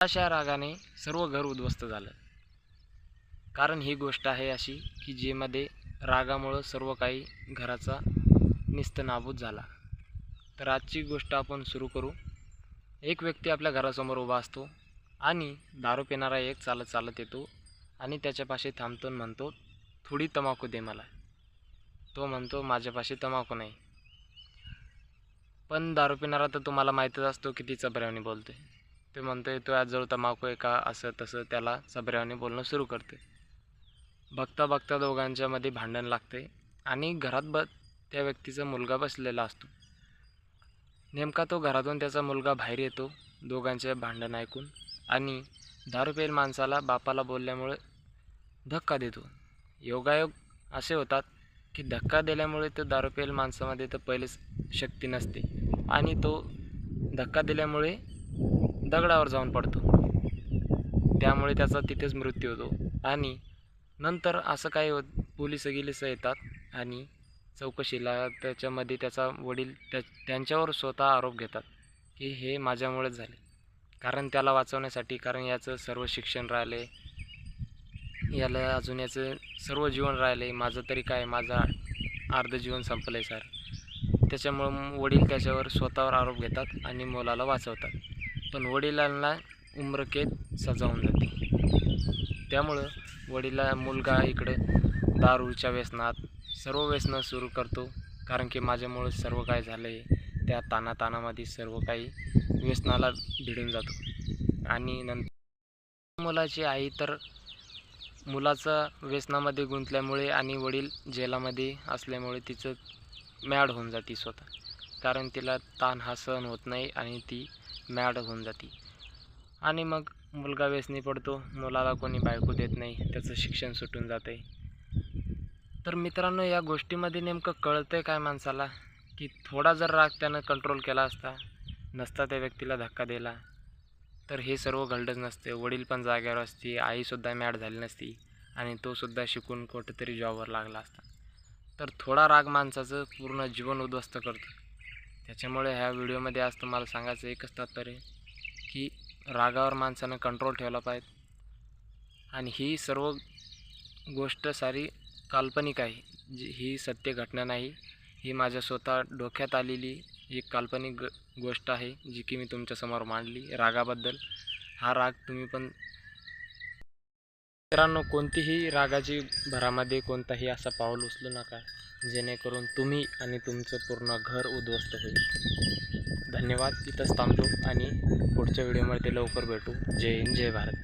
अशा रागाने सर्व घर उद्ध्वस्त झालं. कारण ही गोष्ट आहे अशी की जेमध्ये रागामुळं सर्व काही घराचा निस्तनाबूत झाला. तर आजची गोष्ट आपण सुरू करू. एक व्यक्ती आपल्या घरासमोर उभा असतो आणि दारू पिणारा एक चालत चालत येतो आणि त्याच्यापाशी थांबतो आणि म्हणतो थोडी तमाखू दे मला. तो म्हणतो माझ्यापाशी तमाखू नाही. पण दारू पिणारा तर तुम्हाला माहीतच असतो किती चबऱ्यावानी बोलतो आहे ते म्हणते तो आजजवळ तमाखू आहे का? असं तसं त्याला चबऱ्याने बोलणं सुरू करते. बघता बघता दोघांच्यामध्ये भांडण लागते आणि घरात ब त्या व्यक्तीचा मुलगा बसलेला असतो. नेमका तो घरातून त्याचा मुलगा बाहेर येतो दोघांचे भांडण ऐकून आणि दारू पेल माणसाला बापाला बोलल्यामुळे धक्का देतो. योगायोग असे होतात की धक्का दिल्यामुळे तो दारू पेल माणसामध्ये तर पहिलेच शक्ती नसते आणि तो धक्का दिल्यामुळे दगडावर जाऊन पडतो. त्यामुळे त्याचा तिथेच मृत्यू होतो. आणि नंतर असं काय होत पोलीस गिलिस येतात आणि चौकशीला त्याच्यामध्ये त्याचा वडील त्या त्यांच्यावर स्वतः आरोप घेतात की हे माझ्यामुळेच झाले. कारण त्याला वाचवण्यासाठी कारण याचं सर्व शिक्षण राहिले याला अजून याचं सर्व जीवन राहिले माझं तरी काय माझा अर्ध जीवन संपलं आहे सर. त्याच्यामुळं वडील त्याच्यावर स्वतःवर आरोप घेतात आणि मुलाला वाचवतात. पण वडिलांना उम्रकेत सजावून जाते त्यामुळं वडीला मुलगा इकडं दारूच्या व्यसनात सर्व व्यसनं सुरू करतो. कारण की माझ्यामुळं सर्व काय झालं आहे त्या तानातानामध्ये सर्व काही व्यसनाला भिडून जातो. आणि नंतर मुलाची आई तर मुलाचं व्यसनामध्ये गुंतल्यामुळे आणि वडील जेलामध्ये असल्यामुळे तिचं मॅड होऊन जाते स्वतः. कारण तिला ताण हा सहन होत नाही आणि ती मॅड होऊन जाते. आणि मग मुलगा व्यसनी पडतो. मुलाला कोणी बायको देत नाही. त्याचं शिक्षण सुटून जातं. आहे तर मित्रांनो या गोष्टीमध्ये नेमकं कळतं आहे काय माणसाला? की थोडा जर राग त्यानं कंट्रोल केला असता नसता त्या व्यक्तीला धक्का दिला तर हे सर्व घडलंच नसते. वडील पण जाग्यावर असते आईसुद्धा मॅड झाली नसती आणि तोसुद्धा शिकून कुठेतरी जॉबवर लागला असता. तर थोडा राग माणसाचं पूर्ण जीवन उद्ध्वस्त करतो. त्याच्यामुळे ह्या व्हिडिओमध्ये आज तुम्हाला सांगायचं एकच तात्पर्य की रागावर माणसानं कंट्रोल ठेवला पाहिजे. आणि ही सर्व गोष्ट सारी काल्पनिक आहे. जी ही सत्य घटना नाही. ही माझ्या स्वतः डोक्यात आलेली एक काल्पनिक ग गोष्ट आहे जी की मी तुमच्यासमोर मांडली रागाबद्दल. हा राग तुम्ही पण मित्रांनो कोणतीही रागाची भरामध्ये कोणताही असा पाऊल उचलू नका जेणेकरून तुम्ही आणि तुमचं पूर्ण घर उद्ध्वस्त होईल. धन्यवाद. इथंच थांबतो आणि पुढच्या व्हिडिओमध्ये लवकर भेटू. जय हिंद जय भारत.